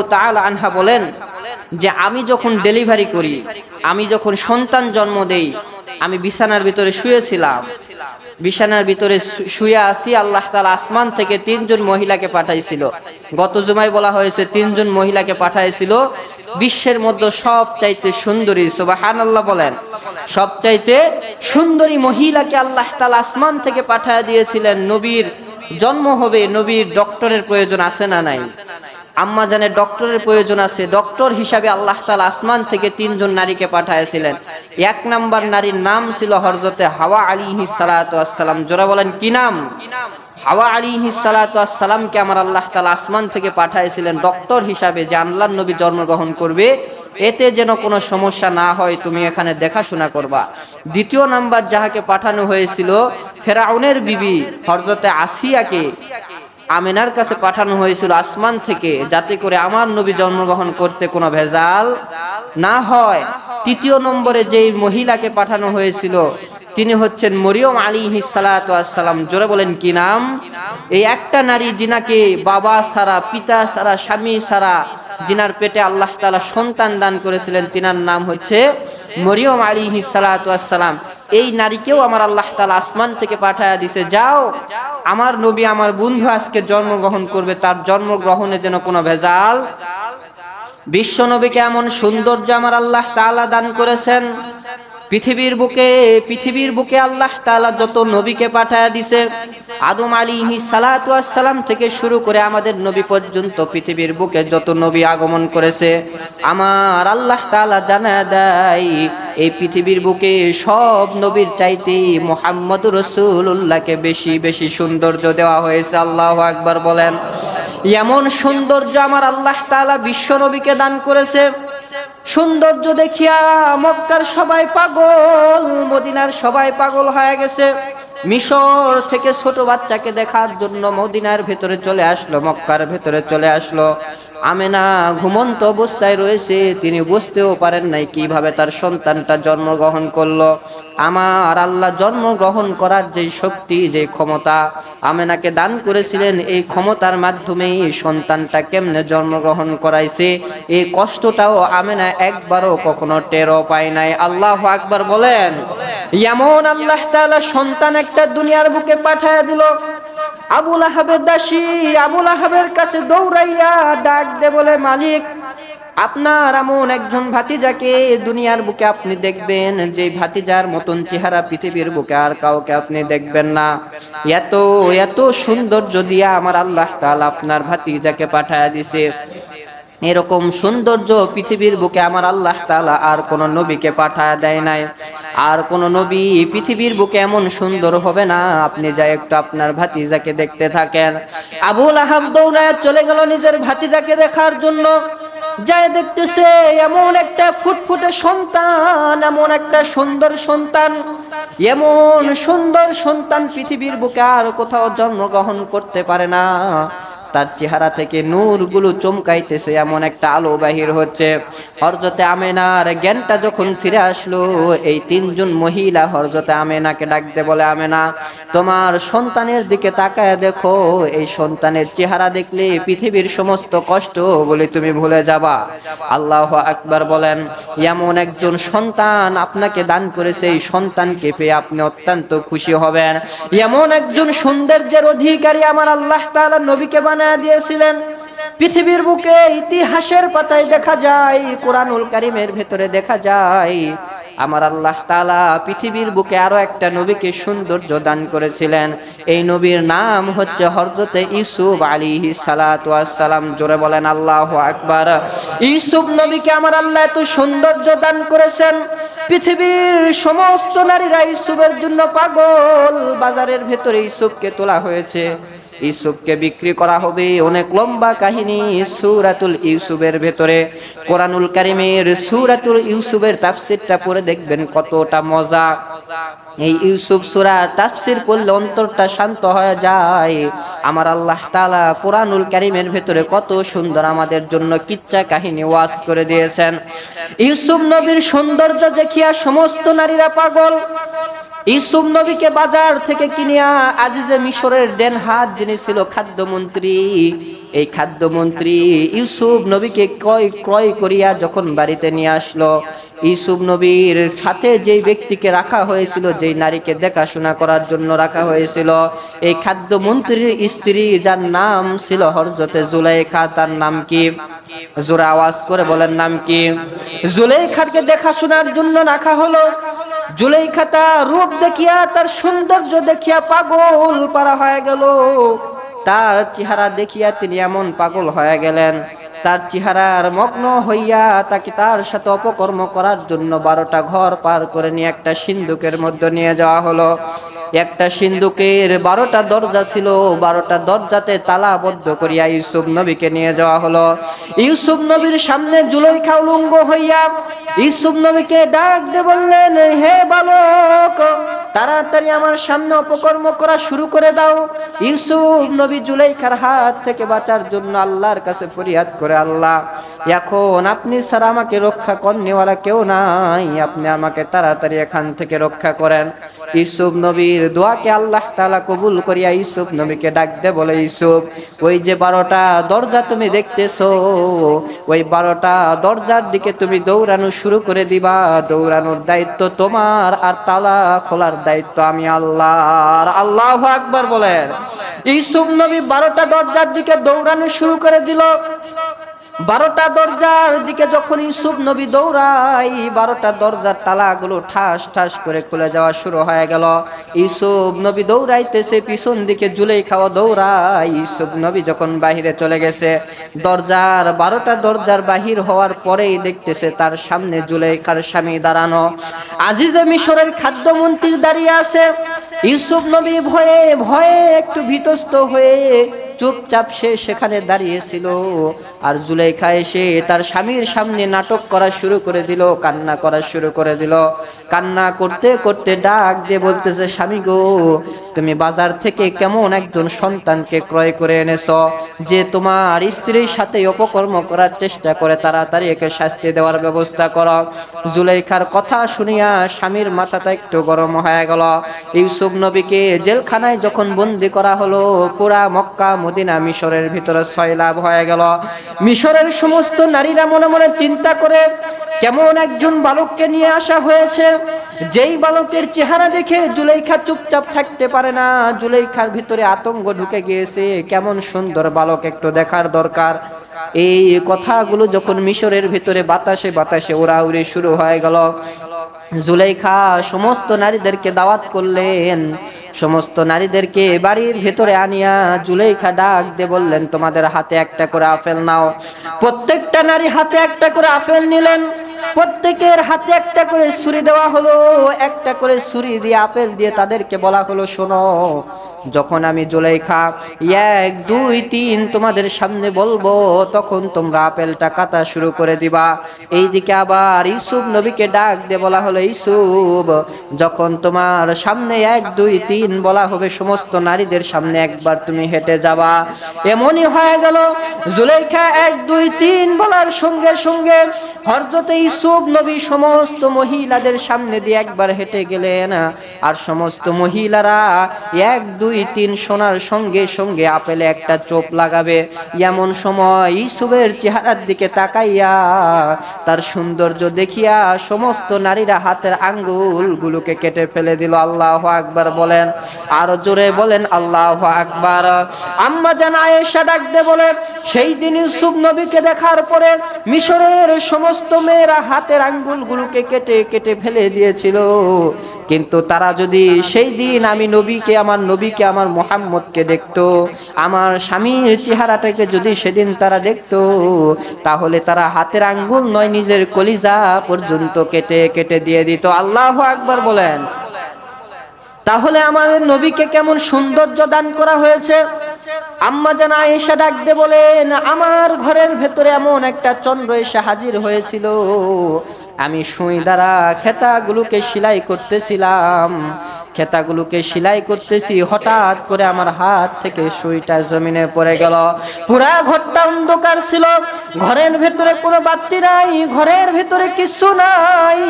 আনহা বলেন যে আমি যখন ডেলিভারি করি, আমি যখন সন্তান জন্ম দেই, আমি বিছানার ভিতরে শুয়েছিলাম। বিছানার ভিতরে শুয়ে আসি, আল্লাহ তালা আসমান থেকে তিনজন মহিলাকে পাঠাইছিল। গত জুমায় বলা হয়েছে, তিনজন মহিলাকে পাঠাইছিল। বিশ্বের মধ্যে সব চাইতে সুন্দরী, সুবহানাল্লাহ বলেন সব চাইতে সুন্দরী মহিলাকে আল্লাহ তালা আসমান থেকে পাঠায় দিয়েছিলেন। নবীর জন্ম হবে, নবীর ডক্টরের প্রয়োজন আছে না নাই? আম্মা জানে ডক্টরের প্রয়োজন আছে। ডক্টর হিসাবে আল্লাহ তালা আসমান থেকে তিনজন নারীকে পাঠাইছিলেন। এক নাম্বার নারীর নাম ছিল হরজতে হাওয়া আলিহি সালাতাম জোরা বলেন, কি নাম? হাওয়া আলিহি সালাতামকে আমার আল্লাহ তালা আসমান থেকে পাঠাইছিলেন ডক্টর হিসাবে যে আল্লাহর নবী জন্মগ্রহণ করবে। এতে যেন কোনো সমস্যা না হয়, তুমি এখানে দেখাশোনা করবা। দ্বিতীয় নাম্বার যাহাকে পাঠানো হয়েছিল, ফেরাউনের বিবি হরজতে আসিয়াকে। আমেনার কাছে পাঠানো হয়েছিল আসমান থেকে যাতে করে আমার নবী জন্মগ্রহণ করতে কোনো ভেজাল না হয়। তৃতীয় নম্বরে যেই মহিলাকে পাঠানো হয়েছিল, তিনি হচ্ছেন মরিয়ম আলী সালাম জোরে বলেন, কি নাম? এই একটা নারী জিনাকে বাবা সারা পিতা সারা স্বামী সারা জিনার পেটে আল্লাহ তালা সন্তান দান করেছিলেন, তিনার নাম হচ্ছে মরিয়ম আলী সালাম এই নারীকেও আমার আল্লাহ তালা আসমান থেকে পাঠায়া দিছে, যাও। আমার নবী, আমার বন্ধু আজকে জন্মগ্রহণ করবে, তার জন্মগ্রহণে যেন কোনো ভেজাল। বিশ্ব নবীকে এমন সৌন্দর্য আমার আল্লাহ তালা দান করেছেন। পৃথিবীর বুকে পৃথিবীর বুকে আল্লাহ তাআলা যত নবীকে পাঠায় দিছে, আদম সালাতু সালাম থেকে শুরু করে আমাদের নবী পর্যন্ত পৃথিবীর বুকে যত নবী আগমন করেছে, আমার আল্লাহ তাআলা জানা দেয়, এই পৃথিবীর বুকে সব নবীর চাইতে মোহাম্মদ রসুল্লাহকে বেশি বেশি সৌন্দর্য দেওয়া হয়েছে, আল্লাহ আকবার বলেন। এমন সৌন্দর্য আমার আল্লাহ তাআলা বিশ্ব নবীকে দান করেছে সৌন্দর্য দেখিয়া মক্কার সবাই পাগল, মদিনার সবাই পাগল হয়ে গেছে। মিশর থেকে ছোট বাচ্চাকে দেখার জন্য মদিনার ভেতরে চলে আসলো, মক্কার ভেতরে চলে আসলো। আমেনা ঘুমন্ত অবস্থায় রয়েছে, তিনি বুঝতেও পারেন নাই কীভাবে তার সন্তানটা জন্মগ্রহণ করল। আমার আল্লাহ জন্মগ্রহণ করার যে শক্তি, যে ক্ষমতা আমেনাকে দান করেছিলেন, এই ক্ষমতার মাধ্যমে এই সন্তানটা কেমনে জন্মগ্রহণ করাইছে, এই কষ্টটাও আমেনা একবারও কখনো টেরও পায় নাই। আল্লাহ আকবার বলেন এমন আল্লাহ তাআলা সন্তান একটা দুনিয়ার বুকে পাঠায় দিল আবুল আহাবের দাসী, আবুল আহাবের কাছে দৌড়াইয়া ডাক দে বলে মালিক, আপনার এমন একজন ভাতিজাকে দুনিয়ার বুকে আপনি দেখবেন, যে ভাতিজার মতন চেহারা পৃথিবীর বুকে আর কাউকে আপনি দেখবেন না। এত এত সৌন্দর্য দিয়া আমার আল্লাহ তাআলা আপনার ভাতিজাকে পাঠায় দিছে। এরকম সৌন্দর্য পৃথিবীর বুকে আমার আল্লাহ তাআলা আর কোন নবীকে পাঠা দেয় নাই। আর কোন নবী পৃথিবীর বুকে এমন সুন্দর হবে না, আপনি যাই একটু আপনার ভাতিজাকে দেখতে থাকেন। আবুল আহাব দৌড়ায় চলে গেল নিজের ভাতিজাকে দেখার জন্য। যায় দেখতেছে এমন একটা ফুটফুটে সন্তান, এমন একটা সুন্দর সন্তান, এমন সুন্দর সন্তান পৃথিবীর বুকে আর কোথাও জন্মগ্রহণ করতে পারে না। তার চেহারা থেকে নূরগুলো চমকাইতেছে, এমন একটা আলো বাহির হচ্ছে। হরজতে আমেনার জ্ঞানটা যখন ফিরে আসলো, এই তিনজন মহিলা হরজতে আমেনাকে ডাকতে বলে, আমেনা, তোমার সন্তানের দিকে তাকায় দেখো। এই সন্তানের চেহারা দেখলে পৃথিবীর সমস্ত কষ্ট বলে তুমি ভুলে যাবা। আল্লাহ আকবার বলেন, এমন একজন সন্তান আপনাকে দান করেছে, এই সন্তানকে পেয়ে আপনি অত্যন্ত খুশি হবেন। এমন একজন সৌন্দর্যের অধিকারী আমার আল্লাহ তাআলা নবীকে বানায় দিয়েছিলেন। পৃথিবীর বুকে ইতিহাসের পাতায় দেখা যায়, কোরআনুল কারিমের ভেতরে দেখা যায়। আমার আল্লাহ তাআলা পৃথিবীর বুকে আরও একটা নবীকে সৌন্দর্য দান করেছিলেন। এই নবীর নাম হচ্ছে হরজতে ইউসুফ আলী সালাম জোরে বলেন, আল্লাহ আকবার। ইউসুফ নবীকে আমার আল্লাহ এত সৌন্দর্য দান করেছেন। পৃথিবীর সমস্ত নারীরা ইউসুফের জন্য পাগল। বাজারের ভেতরে ইসুফকে তোলা হয়েছে। ইউসুফকে বিক্রি করা হবে অনেক লম্বা কাহিনী সুরাতুল ইউসুফের ভেতরে। কোরআনুল কারিমের সুরাতুল ইউসুফের তাফসিরটা পড়ে দেখবেন কতটা মজা। এই ইউসুফ সুরা তাফসির পড়লে অন্তরটা শান্ত হয়ে যায়। আমার আল্লাহ তাআলা কোরআনুল কারিমের ভেতরে কত সুন্দর আমাদের জন্য কিচ্ছা কাহিনী ওয়াজ করে দিয়েছেন। ইউসুফ নবীর সৌন্দর্য দেখিয়া সমস্ত নারীরা পাগল। ইউসুফ নবীকে বাজার থেকে কিনিয়া আজিজে মিশরের ডেন হাত, যিনি ছিল খাদ্যমন্ত্রী। এই খাদ্যমন্ত্রী ইউসুফ নবীকে ক্রয় ক্রয় করিয়া যখন বাড়িতে নিয়ে আসলো, ইউসুফ নবীর সাথে যেই ব্যক্তিকে রাখা হয়েছিল, যেই নারীকে দেখাশোনা করার জন্য রাখা হয়েছিল, এই খাদ্যমন্ত্রীর স্ত্রী, যার নাম ছিল হরজতে জুলাইখা, তার নাম কি? জোরে আওয়াজ করে বলেন, নাম কি? জুলাইখাকে দেখাশোনার জন্য রাখা হলো। জুলাইখা তার রূপ দেখিয়া তার সৌন্দর্য দেখিয়া পাগল পারা হয়ে গেল। তার চেহারা দেখিয়া তিনি এমন পাগল হয়ে গেলেন। তার চেহারার মগ্ন হইয়া তাকে তার সাথে অপকর্ম করার জন্য বারোটা ঘর পার করে নিয়ে একটা সিন্ধুকের মধ্যে নিয়ে যাওয়া হলো। একটা সিন্ধুকের বারোটা দরজা ছিল, বারোটা দরজাতে তালাবদ্ধ করিয়া ইউসুফ নবীকে নিয়ে যাওয়া হলো। ইউসুফ নবীর সামনে জুলাইখা উলঙ্গ হইয়া ইউসুফ নবীকে ডাক দিয়ে বললেন, হে বালক তাড়াতাড়ি আমার সামনে অপকর্ম করা শুরু করে দাও। ইউসুফ নবী জুলাইখার হাত থেকে বাঁচার জন্য আল্লাহর কাছে ফরিয়াদ করে, আল্লাহ, এখন আপনি ছাড়া আমাকে রক্ষা করনেওয়ালা কেউ নাই। আপনি আমাকে তাড়াতাড়ি এখান থেকে রক্ষা করেন। ইউসুফ নবীর দোয়াকে আল্লাহ তালা কবুল করিয়া ইউসুফ নবীকে ডাক দে বলে, ইউসুফ, ওই যে বারোটা দরজা তুমি দেখতেছো, ওই বারোটা দরজার দিকে তুমি দৌড়ানো শুরু করে দিবা। দৌড়ানোর দায়িত্ব তোমার, আর তালা খোলার দায়িত্ব আমি আল্লাহর। আল্লাহ আকবর বলেন। ইসুফ নবী বারোটা দরজার দিকে দৌড়ানো শুরু করে দিল। বারোটা দরজার দিকে যখন ইউসুফ নবী দৌড়াই বারোটা দরজার তালাগুলো ঠাস ঠাস করে খুলে যাওয়া শুরু হয়ে গেল। ইউসুফ নবী দৌড়াইতেছে, পিছন দিকে জুলেই খাওয়া দৌড়াই ইউসুফ নবী যখন বাহিরে চলে গেছে, দরজার বারোটা দরজার বাহির হওয়ার পরেই দেখতেছে তার সামনে জুলেখার স্বামী দাঁড়ানো। আজিজে মিশরের খাদ্যমন্ত্রী দাঁড়িয়ে আছে। ইউসুফ নবী ভয়ে ভয়ে একটু ভীতস্ত হয়ে চুপচাপ সে সেখানে দাঁড়িয়েছিল। আর জুলেখা এসে তার স্বামীর সামনে নাটক করা শুরু করে দিল, কান্না করা শুরু করে দিল। কান্না করতে করতে ডাক দিয়ে বলতেছে, স্বামী গো, তুমি বাজার থেকে কেমন একজন সন্তানকে ক্রয় করে এনেছ, যে তোমার স্ত্রীর সাথে অপকর্ম করার চেষ্টা করে তাড়াতাড়ি একে শাস্তি দেওয়ার ব্যবস্থা কর। জুলেখার কথা শুনিয়া স্বামীর মাথাটা একটু গরম হয়ে গেল। ইউসুফ নবীকে জেলখানায় যখন বন্দি করা হলো, পুরা মক্কা, মদিনা, মিশরের ভিতরে ছয় লাভ হয়ে গেল। মিশরের সমস্ত নারীরা মনে মনে চিন্তা করে, কেমন একজন বালককে নিয়ে আসা হয়েছে? যেই বালকের চেহারা দেখে জুলেখা চুপচাপ থাকতে পারে না। জুলেখার ভিতরে আতঙ্ক ঢুকে গিয়েছে। কেমন সুন্দর বালক একটু দেখার দরকার। এই কথাগুলো যখন মিশরের ভিতরে বাতাসে বাতাসে উড়াউড়ি শুরু হয়ে গেল। জুলেখা সমস্ত নারীদেরকে দাওয়াত করলেন। সমস্ত নারীদেরকে বাড়ির ভেতরে আনিয়া জুলেখা ডাক দিয়ে বললেন, তোমাদের হাতে একটা করে আপেল নাও। প্রত্যেকটা নারী হাতে একটা করে আপেল নিলেন। প্রত্যেকের হাতে একটা করে ছুরি দেওয়া হলো। একটা করে ছুরি দিয়ে আপেল দিয়ে তাদেরকে বলা হলো, শোনো যখন আমি জুলেখা এক, দুই, তিন তোমাদের সামনে বলব, তখন তোমরা আপেলটা কাটা শুরু করে দিবা। এইদিকে আবার ইসুব নবীকে ডাক দিয়ে বলা হলো ইসুব যখন তোমার সামনে এক, দুই, তিন বলা হবে, সমস্ত নারীদের সামনে একবার তুমি হেঁটে যাবা। এমনই হয়ে গেল জুলেখা এক, দুই, তিন বলার সঙ্গে সঙ্গে হরজতে ইসুব নবী সমস্ত মহিলাদের সামনে দিয়ে একবার হেঁটে গেলেন। আর সমস্ত মহিলারা এক, দুই তিন সোনার সঙ্গে সঙ্গে আপেলে একটা চোপ লাগাবে। এমন সময় ইসুবের চেহারার দিকে তাকাইয়া তার সৌন্দর্য দেখিয়া সমস্ত নারীরা হাতের আঙ্গুলগুলোকে কেটে ফেলে দিল। আল্লাহ আকবার বলেন, আর জোরে বলেন, আল্লাহ আকবার। আম্মা জান আয়েশা ডাকতে বলে, সেই দিন ইউসুফ নবীকে দেখার পরে মিশরের সমস্ত মেয়েরা হাতের আঙ্গুলগুলোকে কেটে কেটে ফেলে দিয়েছিল। কিন্তু তারা যদি সেই দিন আমি নবীকে, আমার নবীকে আমার মোহাম্মদকে দেখতো, আমার স্বামীর চেহারাটাকে যদি সেদিন তারা দেখতো, তাহলে তারা হাতের আঙ্গুল নয়, নিজের কলিজা পর্যন্ত কেটে কেটে দিয়ে দিত। আল্লাহ আকবার বলেন। তাহলে আমাদের নবীকে কেমন সৌন্দর্য দান করা হয়েছে? আম্মা যেন আয়েশা ডাকতে বলেন, আমার ঘরের ভেতরে এমন একটা চন্দ্র এসে হাজির হয়েছিল। আমি সুই দ্বারা খেতাগুলোকে সেলাই করতেছিলাম। খেতাগুলোকে সেলাই করতেছি, হঠাৎ করে আমার হাত থেকে সুইটা জমিনে পড়ে গেল। পুরা ঘরটা অন্ধকার ছিল, ঘরের ভেতরে কোনো বাতি নাই, ঘরের ভেতরে কিছু নাই।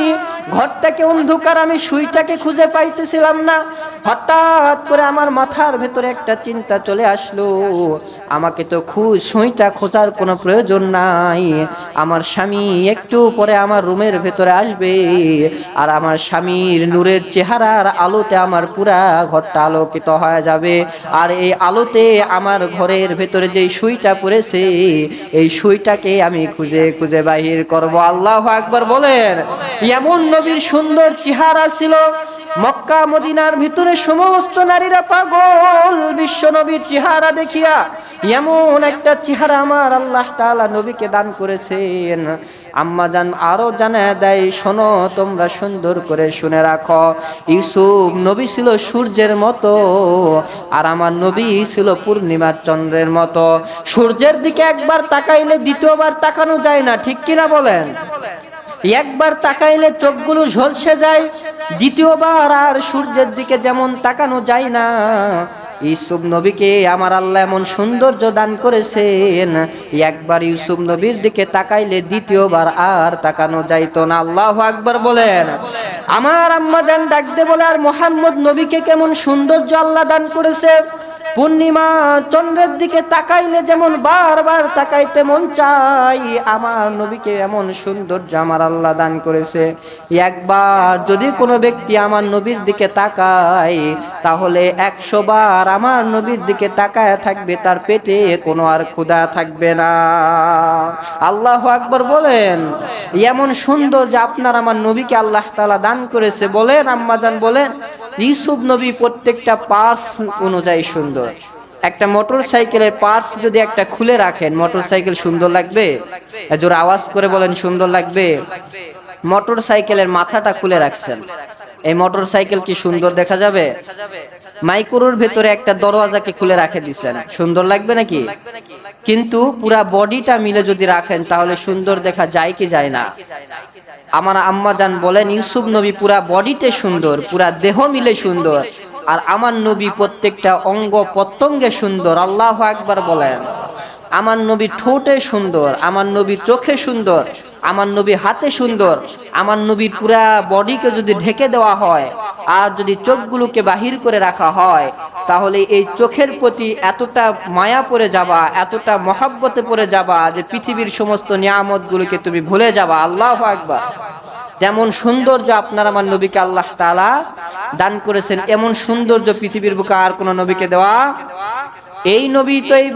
ঘরটাকে অন্ধকার, আমি সুইটাকে খুঁজে পাইতেছিলাম না। হঠাৎ করে আমার মাথার ভেতরে একটা চিন্তা চলে আসলো। আমাকে তো খুঁজ সুইটা খোঁজার কোনো প্রয়োজন নাই। আমার স্বামী একটু পরে আমার রুমের ভেতরে আসবে। আর আমার স্বামীর নূরের চেহারার আলোতে আমার পুরা ঘরটা আলোকিত হয়ে যাবে। আর এই আলোতে আমার ঘরের ভেতরে যেই সুইটা পড়েছে, এই সুইটাকে আমি খুঁজে খুঁজে বাহির করব। আল্লাহ আকবার বলেন। এমন নবীর সুন্দর চেহারা ছিল। মক্কা, মদিনার ভিতরে সমস্ত নারীরা পাগল। বিশ্ব নবীর চেহারা দেখিয়া এমন একটা চেহারা আমার আল্লাহ তাআলা নবীকে দান করেছেন। আম্মা জান আরও জানা দেয়, শোনো, তোমরা সুন্দর করে শুনে রাখো। ইউসুফ নবী ছিল সূর্যের মতো, আর আমার নবী ছিল পূর্ণিমার চন্দ্রের মতো। সূর্যের দিকে একবার তাকাইলে দ্বিতীয়বার তাকানো যায় না, ঠিক কিনা বলেন? একবার তাকাইলে চোখগুলো ঝলসে যায়, দ্বিতীয়বার আর সূর্যের দিকে যেমন তাকানো যায় না। ইউসুফ নবীকে আমার আল্লাহ এমন সৌন্দর্য দান করেছেন। একবার ইউসুফ নবীর দিকে তাকাইলে দ্বিতীয়বার আর তাকানো যাইতো না। আল্লাহ আকবার বলেন, আমার আম্মা জান ডাকতে বলে, আর মোহাম্মদ নবীকে কেমন সৌন্দর্য আল্লাহ দান করেছে? পূর্ণিমা চন্দ্রের দিকে তাকাইলে যেমন বারবার তাকাইতে মন চাই, আমার নবীকে এমন সৌন্দর্য আমার আল্লাহ দান করেছে। একবার যদি কোনো ব্যক্তি আমার নবীর দিকে তাকায়, তাহলে একশো বার আমার নবীর দিকে তাকায় থাকবে, তার পেটে কোনো আর ক্ষুধা থাকবে না। আল্লাহ আকবর বলেন, এমন সুন্দর যে আপনার আমার নবীকে আল্লাহ তালা দান করেছে। বলেন, আম্মাজান বলেন ইউসুফ নবী প্রত্যেকটা পার্স অনুযায়ী সুন্দর। একটা মোটর সাইকেলের পার্স যদি একটা খুলে রাখেন মোটর সাইকেল সুন্দর লাগবে? জোর আওয়াজ করে বলেন, সুন্দর লাগবে? মোটর সাইকেলের মাথাটা খুলে রাখছেন। এই মোটর সাইকেল কি সুন্দর দেখা যাবে? মাইক্রোর ভেতরে একটা দরওয়াজাকে খুলে রাখে দিচ্ছেন সুন্দর লাগবে নাকি? কিন্তু পুরা বডিটা মিলে যদি রাখেন, তাহলে সুন্দর দেখা যায় কি যায় না? আমার আম্মা যান বলেন, ইউসুফ নবী পুরা বডিতে সুন্দর, পুরা দেহ মিলে সুন্দর, আর আমার নবী প্রত্যেকটা অঙ্গ প্রত্যঙ্গে সুন্দর, আল্লাহ একবার বলেন। আমার নবী ঠোঁটে সুন্দর, আমার নবী চোখে সুন্দর, আমার নবী হাতে সুন্দর, আমার নবীর পুরা বডিকে যদি ঢেকে দেওয়া হয়, আর যদি চোখগুলোকে বাহির করে রাখা হয় তাহলে এই চোখের প্রতি এতটা মায়া পড়ে যাবা, এতটা মহাব্বতে পড়ে যাবা যে পৃথিবীর সমস্ত নিয়ামতগুলোকে তুমি ভুলে যাবা। আল্লাহ একবার যেমন সৌন্দর্য আপনার আমার নবীকে আল্লাহ তালা দান করেছেন, এমন সৌন্দর্য পৃথিবীর বুকে আর কোন নবীকে দেওয়া এই নবী তো এই